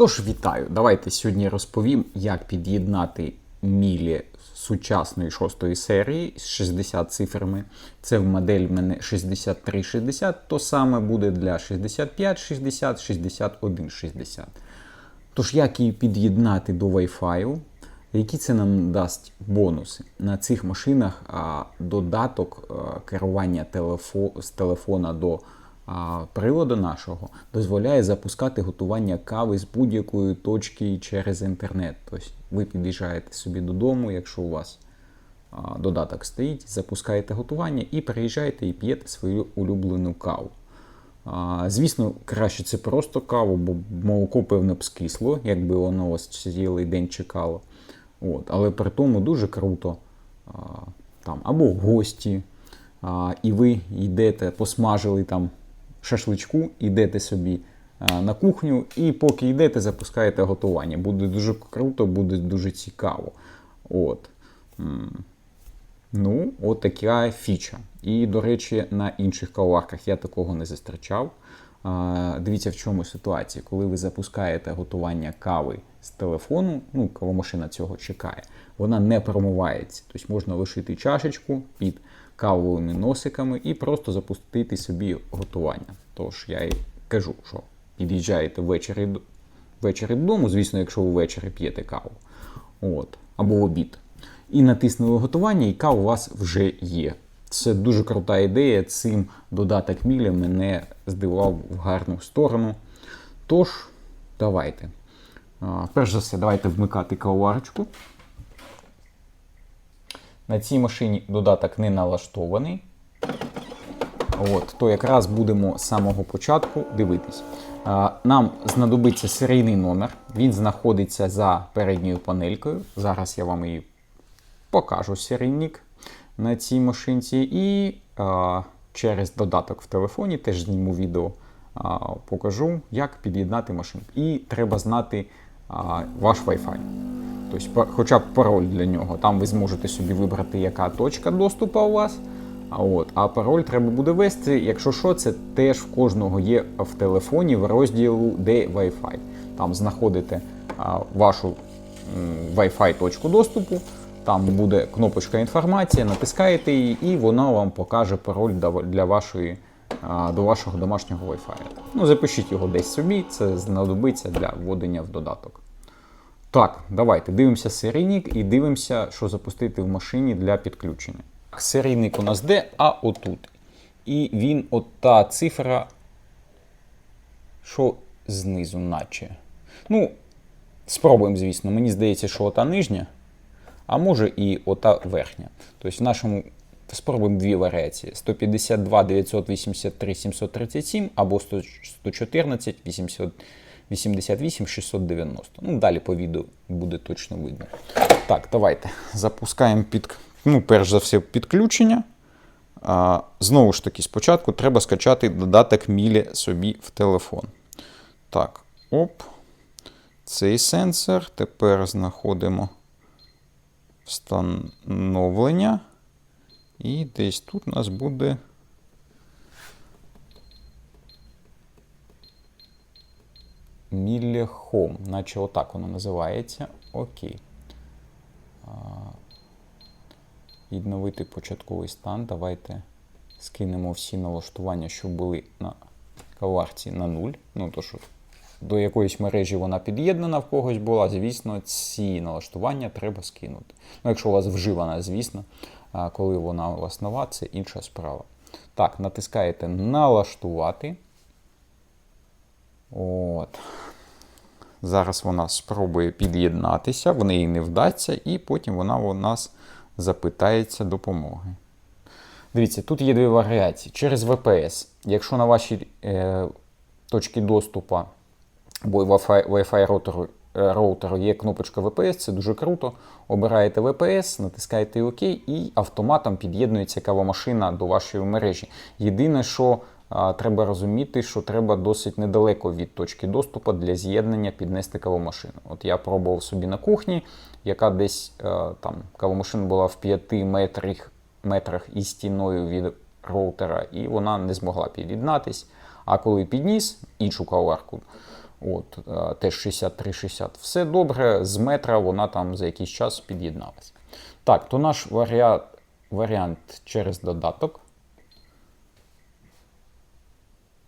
Тож вітаю! Давайте сьогодні розповім, як під'єднати мілі сучасної шостої серії з 60 цифрами. Це в модель в мене 6360, то саме буде для 65, 60, 61, 60. Тож, як її під'єднати до Wi-Fi, які це нам дасть бонуси? На цих машинах а, додаток а, керування телефо, з телефона до а, приладу нашого дозволяє запускати готування кави з будь-якої точки через інтернет. Тобто ви під'їжджаєте собі додому, якщо у вас додаток стоїть, запускаєте готування і приїжджаєте і п'єте свою улюблену каву. Звісно, краще це просто каву, бо молоко, певно, б скисло, якби воно вас цілий день чекало. От. Але при тому дуже круто. Там, або гості, і ви йдете, посмажили там шашличку, йдете собі на кухню, і поки йдете, запускаєте готування. Буде дуже круто, буде дуже цікаво. От. Ну, от така фіча. І, до речі, на інших каварках я такого не зустрічав. Дивіться, в чому ситуація. Коли ви запускаєте готування кави з телефону, ну, кавомашина цього чекає, вона не промивається. Тобто можна лишити чашечку під кавовими носиками і просто запустити собі готування. Тож я і кажу, що під'їжджаєте ввечері, ввечері додому, звісно, якщо ви ввечері п'єте каву. От, або в обід. І натиснули готування, і кава у вас вже є. Це дуже крута ідея. Цим додаток Міля мене здивував в гарну сторону. Тож, давайте. Перш за все, давайте вмикати кавоварочку. На цій машині додаток не налаштований. От, то якраз будемо з самого початку дивитись. Нам знадобиться серійний номер. Він знаходиться за передньою панелькою. Зараз я вам її покажу серійник на цій машинці. І а, через додаток в телефоні теж зніму відео, а, покажу, як під'єднати машинку. І треба знати а, ваш Wi-Fi. Тобто, хоча б пароль для нього. Там ви зможете собі вибрати, яка точка доступу у вас. А, от, а пароль треба буде ввести. Якщо що, це теж в кожного є в телефоні в розділу де Wi-Fi. Там знаходите а, вашу Wi-Fi точку доступу. Там буде кнопочка інформація, натискаєте її, і вона вам покаже пароль для вашої, до вашого домашнього Wi-Fi. Ну, запишіть його десь собі, це знадобиться для вводення в додаток. Так, давайте дивимося серійник і дивимося, що запустити в машині для підключення. Серійник у нас де, а отут. І він, от та цифра, що знизу, наче. Ну, спробуємо, звісно. Мені здається, що ота нижня, а може і ота верхня. Тобто в нашому спробуємо дві варіації: 152 983 737 або 114 800 88 690. Ну, далі по відео буде точно видно. Так, давайте запускаємо під, ну, перш за все, підключення. А, знову ж таки, спочатку треба скачати додаток Мілі собі в телефон. Так, оп. Цей сенсор. Тепер знаходимо встановлення. І десь тут у нас буде. Home, наче отак воно називається. Окей. Відновити початковий стан. Давайте скинемо всі налаштування, що були на каварці на нуль. Ну, то що до якоїсь мережі вона під'єднана в когось була, звісно, ці налаштування треба скинути. Ну, якщо у вас вживана, звісно, коли вона у вас нова, це інша справа. Так, натискаєте налаштувати. От. Зараз вона спробує під'єднатися, в неї не вдасться, і потім вона у нас запитається допомоги. Дивіться, тут є дві варіації. Через VPS. Якщо на вашій е, точці доступу або Wi-Fi, Wi-Fi роутеру, е, роутеру є кнопочка VPS, це дуже круто. Обираєте VPS, натискаєте ОК і автоматом під'єднується кавомашина до вашої мережі. Єдине, що а, треба розуміти, що треба досить недалеко від точки доступу для з'єднання піднести кавомашину. От я пробував собі на кухні, яка десь е, там кавомашина була в 5 метрах, метрах із стіною від роутера, і вона не змогла під'єднатись. А коли підніс іншу кавоварку, От, е, теж 6360. Все добре, з метра вона там за якийсь час під'єдналася. Так, то наш варіант, варіант через додаток.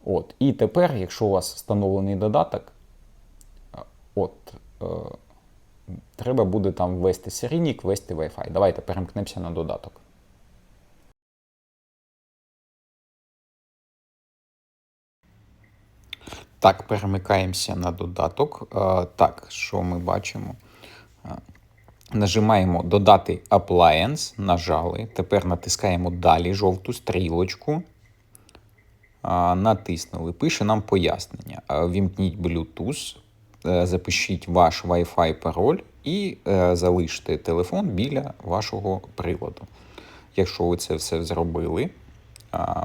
От. І тепер, якщо у вас встановлений додаток, е, от, е, треба буде там ввести серійник, ввести Wi-Fi. Давайте перемкнемося на додаток. Так, перемикаємося на додаток. Е, Так, що ми бачимо? Е, Нажимаємо Додати Appliance, нажали. Тепер натискаємо Далі жовту стрілочку. Натиснули. Пише нам пояснення. Вімкніть Bluetooth, е, запишіть ваш Wi-Fi пароль і е, залиште телефон біля вашого приладу. Якщо ви це все зробили,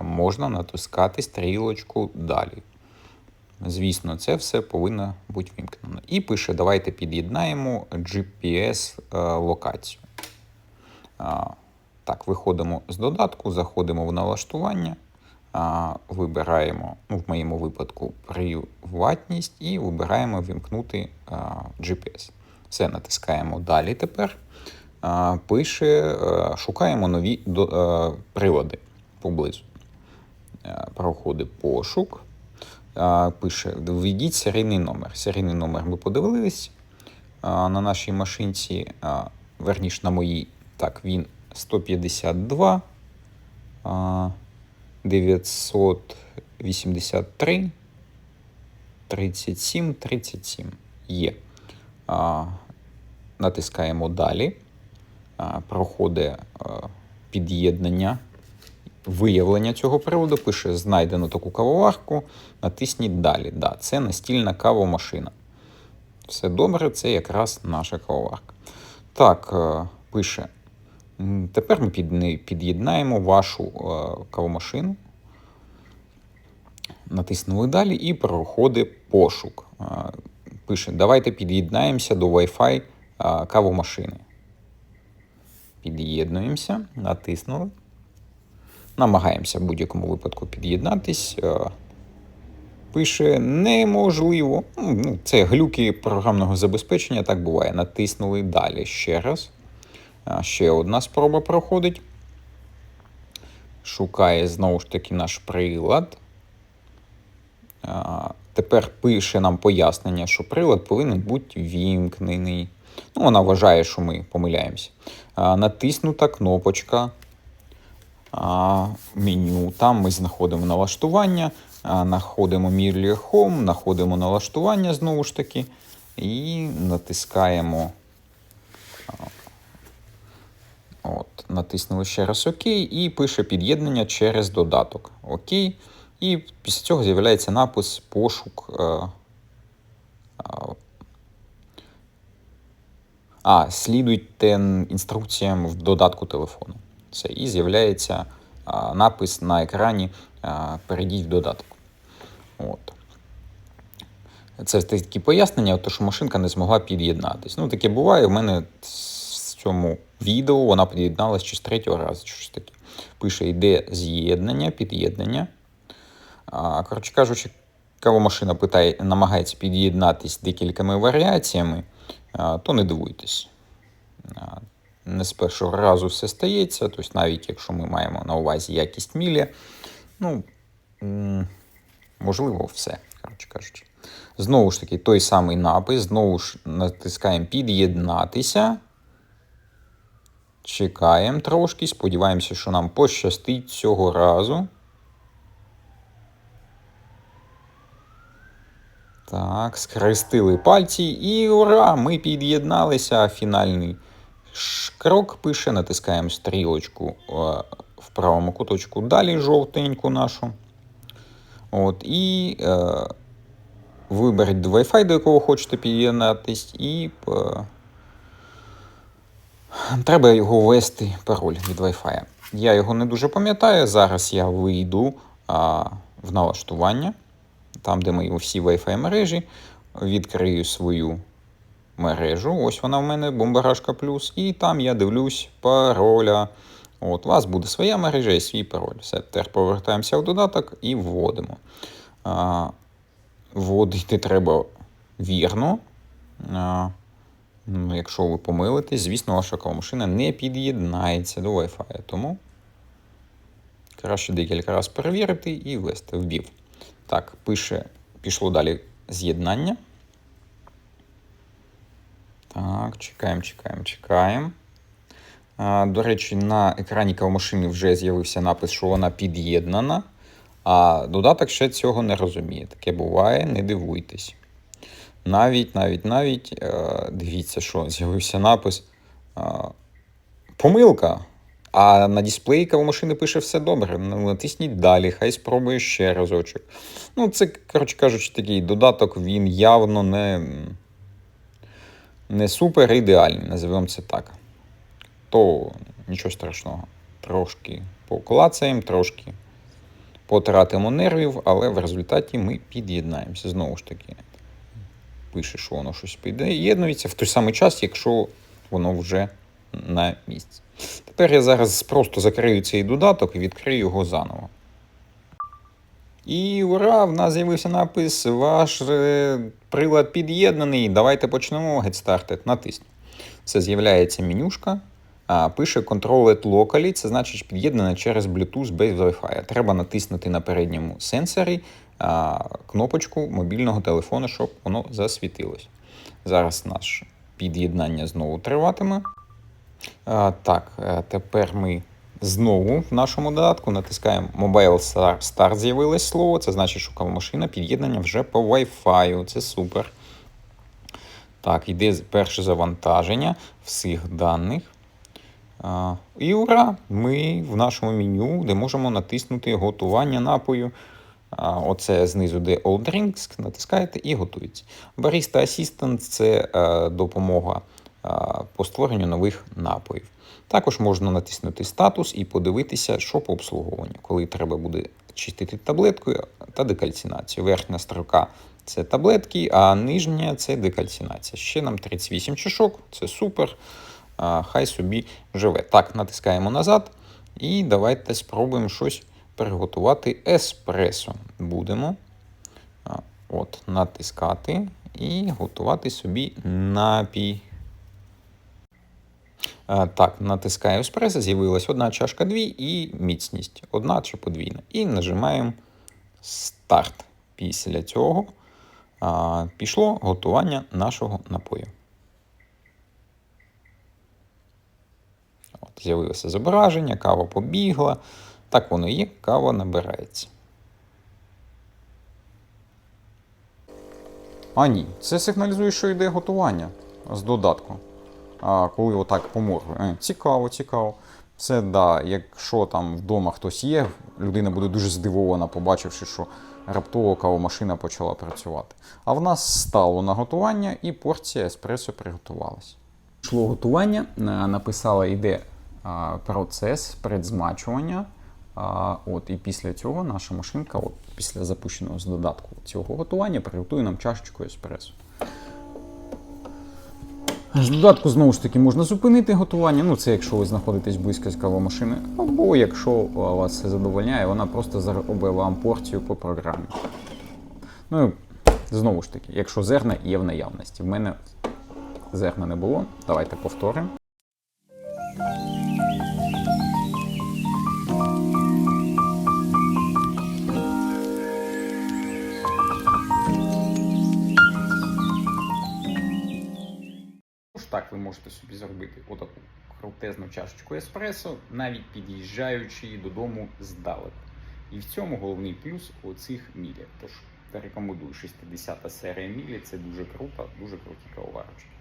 можна натискати стрілочку далі. Звісно, це все повинно бути вимкнено. І пише: давайте під'єднаємо GPS-локацію. Так, виходимо з додатку, заходимо в налаштування, вибираємо, ну, в моєму випадку, приватність і вибираємо вімкнути GPS. Все, натискаємо далі тепер. Пише, шукаємо нові прилади поблизу. Проходить пошук. Пише: введіть серійний номер. Серійний номер ми подивились на нашій машинці, верніш на моїй. Так, він 152 а, 983 37 37 є. Натискаємо далі. Проходить під'єднання, виявлення цього приводу. Пише: знайдено таку кавоварку. Натисніть далі. Да, це настільна кавомашина. Все добре, це якраз наша кавоварка. Так, е, пише. Тепер ми під'єднаємо вашу е, кавомашину. Натиснули далі і проходить пошук. Е, Пише: давайте під'єднаємося до Wi-Fi кавомашини. Під'єднуємося, натиснули. Намагаємося в будь-якому випадку під'єднатись. Е, Пише неможливо. Ну, Це глюки програмного забезпечення, так буває. Натиснули далі ще раз. Ще одна спроба проходить. Шукає знову ж таки наш прилад. Тепер пише нам пояснення, що прилад повинен бути вімкнений. Ну, вона вважає, що ми помиляємося. Натиснута кнопочка меню. Там ми знаходимо налаштування, знаходимо Mirror Home, знаходимо налаштування знову ж таки, і натискаємо. От, натиснули ще раз ОК і пише під'єднання через додаток. ОК. І після цього з'являється напис пошук. е, а, А, слідуйте інструкціям в додатку телефону. Все, і з'являється напис на екрані Перейдіть в додаток. От. Це такі пояснення, то що машинка не змогла під'єднатись. Ну, таке буває. У мене в цьому відео вона під'єдналась чи з третього разу, щось таке. Пише, йде з'єднання, під'єднання. Коротше кажучи, кавомашина питає, намагається під'єднатись декількома варіаціями, то не дивуйтесь. Не з першого разу все стається, тобто навіть якщо ми маємо на увазі якість мілі, ну, можливо, все, коротше кажучи. Знову ж таки, той самий напис, знову ж натискаємо під'єднатися. Чекаємо трошки, сподіваємося, що нам пощастить цього разу. Так, скрестили пальці і ура! Ми під'єдналися. Фінальний крок пише, натискаємо стрілочку е, в правому куточку далі жовтеньку нашу. От, і е, виберіть Wi-Fi, до якого хочете під'єднатись, і е, треба його ввести пароль від Wi-Fi. Я його не дуже пам'ятаю. Зараз я вийду а, в налаштування, там, де мої всі Wi-Fi мережі, відкрию свою мережу. Ось вона в мене, Бомбарашка Плюс, і там я дивлюсь пароля. От, у вас буде своя мережа і свій пароль. Все, тепер повертаємося в додаток і вводимо. А, вводити треба вірно. А, ну, якщо ви помилитесь, звісно, ваша кавомашина не під'єднається до Wi-Fi. Тому краще декілька разів перевірити і ввести вбів. Так, пише, пішло далі з'єднання. Так, чекаємо, чекаємо, чекаємо. До речі, на екрані кавомашини вже з'явився напис, що вона під'єднана, а додаток ще цього не розуміє. Таке буває, не дивуйтесь. Навіть, навіть, навіть, е, дивіться, що з'явився напис е, Помилка. А на дисплеї кавомашини пише все добре. Ну, Натисніть далі, хай спробує ще разочок. Ну, це, коротше кажучи, такий додаток, він явно не, не супер ідеальний, називаємо це так. То нічого страшного. Трошки поклацаємо, трошки потратимо нервів, але в результаті ми під'єднаємося. Знову ж таки, пише, що воно щось під'єднується в той самий час, якщо воно вже на місці. Тепер я зараз просто закрию цей додаток і відкрию його заново. І ура! В нас з'явився напис Ваш е, прилад під'єднаний. Давайте почнемо. Get started. Натисніть. Це з'являється менюшка. А, пише Control Locally, це значить під'єднане через Bluetooth без Wi-Fi. Треба натиснути на передньому сенсорі а, кнопочку мобільного телефону, щоб воно засвітилось. Зараз наше під'єднання знову триватиме. А, так, е, тепер ми знову в нашому додатку натискаємо Mobile Start, Start з'явилось слово. Це значить, що кавомашина під'єднання вже по Wi-Fi. Це супер. Так, йде перше завантаження всіх даних. І ура! Ми в нашому меню, де можемо натиснути готування напою. Оце знизу, де All Drinks, натискаєте і готується. Barista Assistant – це е, допомога по створенню нових напоїв. Також можна натиснути статус і подивитися, що по обслуговуванню, коли треба буде чистити таблеткою та декальцинацію. Верхня строка це таблетки, а нижня це декальцинація. Ще нам 38 чашок, це супер. Хай собі живе. Так, натискаємо назад і давайте спробуємо щось приготувати еспресо. Будемо от, натискати і готувати собі напій. Так, натискаю еспресо, з'явилась одна чашка, дві і міцність. Одна чи подвійна. І нажимаємо старт. Після цього а, пішло готування нашого напою. От, З'явилося зображення, кава побігла. Так воно і є, кава набирається. А ні, це сигналізує, що йде готування з додатку. Коли отак поморгує. Е, Цікаво, цікаво. Це да, якщо там вдома хтось є, людина буде дуже здивована, побачивши, що раптово кавомашина почала працювати. А в нас стало на готування і порція еспресо приготувалась. Йшло готування, е, написала йде процес предзмачування. От, і після цього наша машинка, от, після запущеного з додатку цього готування, приготує нам чашечку еспресо. З додатку знову ж таки можна зупинити готування. Ну, це якщо ви знаходитесь близько з кавомашини, або якщо вас це задовольняє, вона просто заробить вам порцію по програмі. Ну, знову ж таки, якщо зерна є в наявності. В мене зерна не було. Давайте повторимо. Можете собі зробити отаку крутезну чашечку еспресо, навіть під'їжджаючи додому здалеку. І в цьому головний плюс оцих мілі. Тож рекомендую 60 серія мілі, це дуже круто, дуже круті кавоварочки.